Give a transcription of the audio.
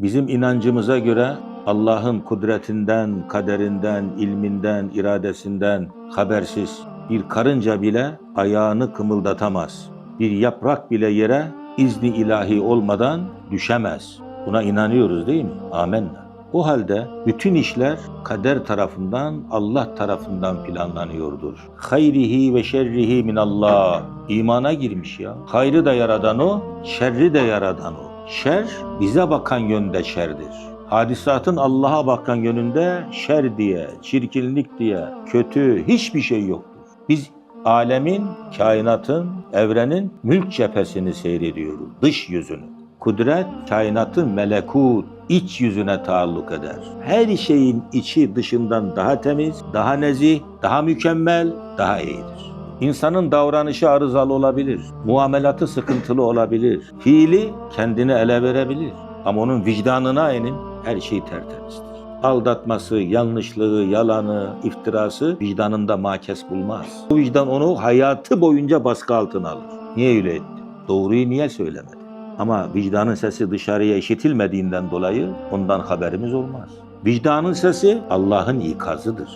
Bizim inancımıza göre Allah'ın kudretinden, kaderinden, ilminden, iradesinden habersiz bir karınca bile ayağını kımıldatamaz. Bir yaprak bile yere izni ilahi olmadan düşemez. Buna inanıyoruz değil mi? Amenna. O halde bütün işler kader tarafından, Allah tarafından planlanıyordur. Hayrihi ve şerrihi minallah. İmana girmiş ya. Hayrı da yaradan o, şerri de yaradan o. Şer bize bakan yönde şerdir. Hadisatın Allah'a bakan yönünde şer diye, çirkinlik diye, kötü hiçbir şey yoktur. Biz alemin, kainatın, evrenin mülk cephesini seyrediyoruz, dış yüzünü. Kudret, kainatın melekut, iç yüzüne taalluk eder. Her şeyin içi dışından daha temiz, daha nezih, daha mükemmel, daha iyidir. İnsanın davranışı arızalı olabilir, muamelatı sıkıntılı olabilir, fiili kendini ele verebilir. Ama onun vicdanına inin her şey tertemizdir. Aldatması, yanlışlığı, yalanı, iftirası vicdanında makes bulmaz. Bu vicdan onu hayatı boyunca baskı altına alır. Niye öyle etti? Doğruyu niye söylemedi? Ama vicdanın sesi dışarıya işitilmediğinden dolayı ondan haberimiz olmaz. Vicdanın sesi Allah'ın ikazıdır.